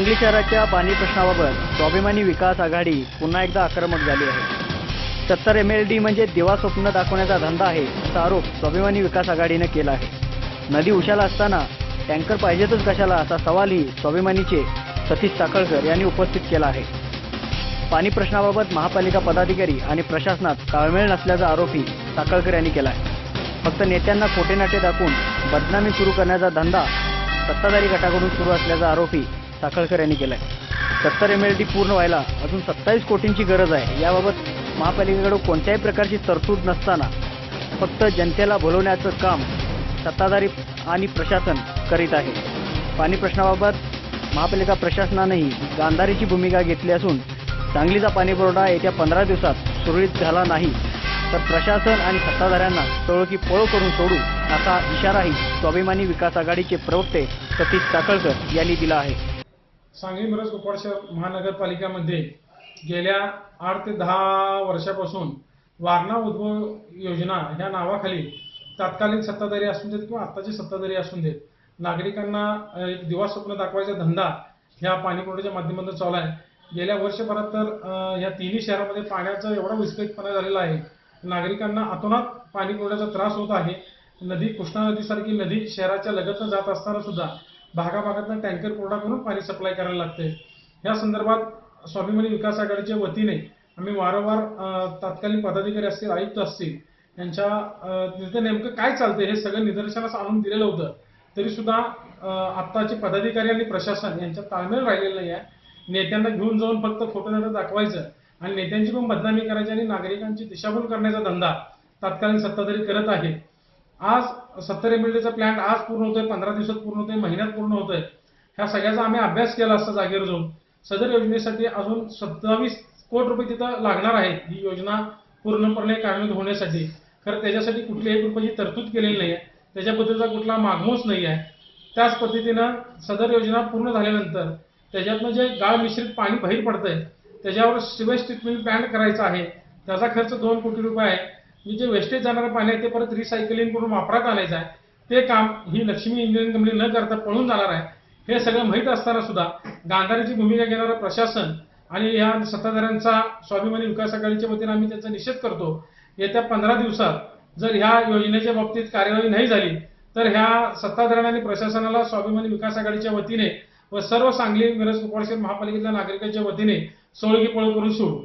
सांगली शहराच्या पाणी प्रश्नाबाबत स्वाभिमानी विकास आघाडी पुन्हा एकदा आक्रमक झाली आहे. सत्तर एम एल डी म्हणजे दिवा स्वप्न दाखवण्याचा धंदा आहे असा आरोप स्वाभिमानी विकास आघाडीनं केला आहे. नदी उशाला असताना टँकर पाहिजेतच कशाला असा सवालही स्वाभिमानीचे सतीश साखळकर यांनी उपस्थित केला आहे. पाणी प्रश्नाबाबत महापालिका पदाधिकारी आणि प्रशासनात ताळमेळ नसल्याचा आरोपही साखळकर यांनी केला आहे. फक्त नेत्यांना खोटे नाटे दाखवून बदनामी सुरू करण्याचा धंदा सत्ताधारी गटाकडून सुरू असल्याचा आरोपही साखळकर यांनी केला आहे सत्तर एम एल डी पूर्ण व्हायला अजून सत्तावीस कोटींची गरज आहे. याबाबत महापालिकेकडे कोणत्याही प्रकारची तरतूद नसताना फक्त जनतेला भुलवण्याचं काम सत्ताधारी आणि प्रशासन करीत आहे. पाणी प्रश्नाबाबत महापालिका प्रशासनानेही गांधारीची भूमिका घेतली असून सांगलीचा पाणीपुरवठा येत्या पंधरा दिवसात सुरळीत झाला नाही तर प्रशासन आणि सत्ताधाऱ्यांना तळोकी पळो करून सोडू असा इशाराही स्वाभिमानी विकास आघाडीचे प्रवक्ते सतीश साखळकर यांनी दिला आहे. सांगली मिरज कुपवाड शहर महानगरपालिकामध्ये गेल्या आठ ते दहा वर्षापासून वारणा उद्भव योजना ह्या नावाखाली तात्कालीन सत्ताधारी असून देत किंवा आत्ताचे सत्ताधारी असून देत नागरिकांना एक दिवा स्वप्न दाखवायचा धंदा ह्या पाणी पुरवठ्याच्या माध्यमातून चालू आहे. गेल्या वर्षभरात तर या तिन्ही शहरामध्ये पाण्याचा एवढा विस्कळीतपणा झालेला आहे. नागरिकांना अतोनात पाणी पुरवठ्याचा त्रास होत आहे. नदी कृष्णा नदीसारखी नदी शहराच्या लगतनं जात असताना सुद्धा भागाभागातनं टँकर कोरडा करून पाणी सप्लाय करायला लागते या संदर्भात स्वाभिमानी विकास आघाडीच्या वतीने आम्ही वारंवार तात्कालीन तत्कालीन पदाधिकारी असतील आयुक्त असतील यांच्या तिथे नेमकं काय चालतं हे सगळं निदर्शनास आणून दिलेलं होतं. तरी सुद्धा आत्ताचे पदाधिकारी आणि प्रशासन यांच्यात ताळमेळ राहिलेलं नाही आहे नेत्यांना घेऊन जाऊन फक्त खोटं नाटक दाखवायचं आणि नेत्यांची पण बदनामी करायची आणि नागरिकांची दिशाभूल करण्याचा धंदा तत्कालीन सत्ताधारी करत आहे आज सत्तर एम एल प्लॅन आज पूर्ण होतोय पंधरा दिवसात पूर्ण होतोय महिन्यात पूर्ण होतोय. ह्या सगळ्याचा आम्ही अभ्यास केला असता जागेवर जाऊन. सदर योजनेसाठी अजून सत्तावीस कोटी रुपये तिथं लागणार आहेत. ही योजना पूर्णपणे कार्यान्वित होण्यासाठी. खरं त्याच्यासाठी कुठली एक रुपयाची तरतूद केलेली नाही आहे त्याच्याबद्दलचा कुठला मागमूस नाही आहे त्याच पद्धतीनं सदर योजना पूर्ण झाल्यानंतर त्याच्यातनं जे गाळ मिश्रित पाणी बाहेर पडतंय त्याच्यावर सिवेज ट्रीटमेंट प्लॅन करायचा आहे. त्याचा खर्च दोन कोटी रुपये आहे. हे जे वेस्टेज जाणारं पाणी आहे ते परत रिसायकलिंग करून वापरात आणायचं आहे. ते काम ही लक्ष्मी इंजिनिअरिंग कंपनी न करता पळून जाणार आहे. हे सगळं माहीत असताना सुद्धा गांधारीची भूमिका घेणारं प्रशासन आणि या सत्ताधाऱ्यांचा स्वाभिमानी विकास आघाडीच्या वतीने आम्ही त्याचा निषेध करतो. येत्या पंधरा दिवसात जर ह्या योजनेच्या बाबतीत कार्यवाही नाही झाली तर ह्या सत्ताधाऱ्यांना आणि प्रशासनाला स्वाभिमानी विकास आघाडीच्या वतीने व सर्व सांगली मिरज कुपवाड महापालिकेतल्या नागरिकांच्या वतीने सोळगी पळ करून सोडू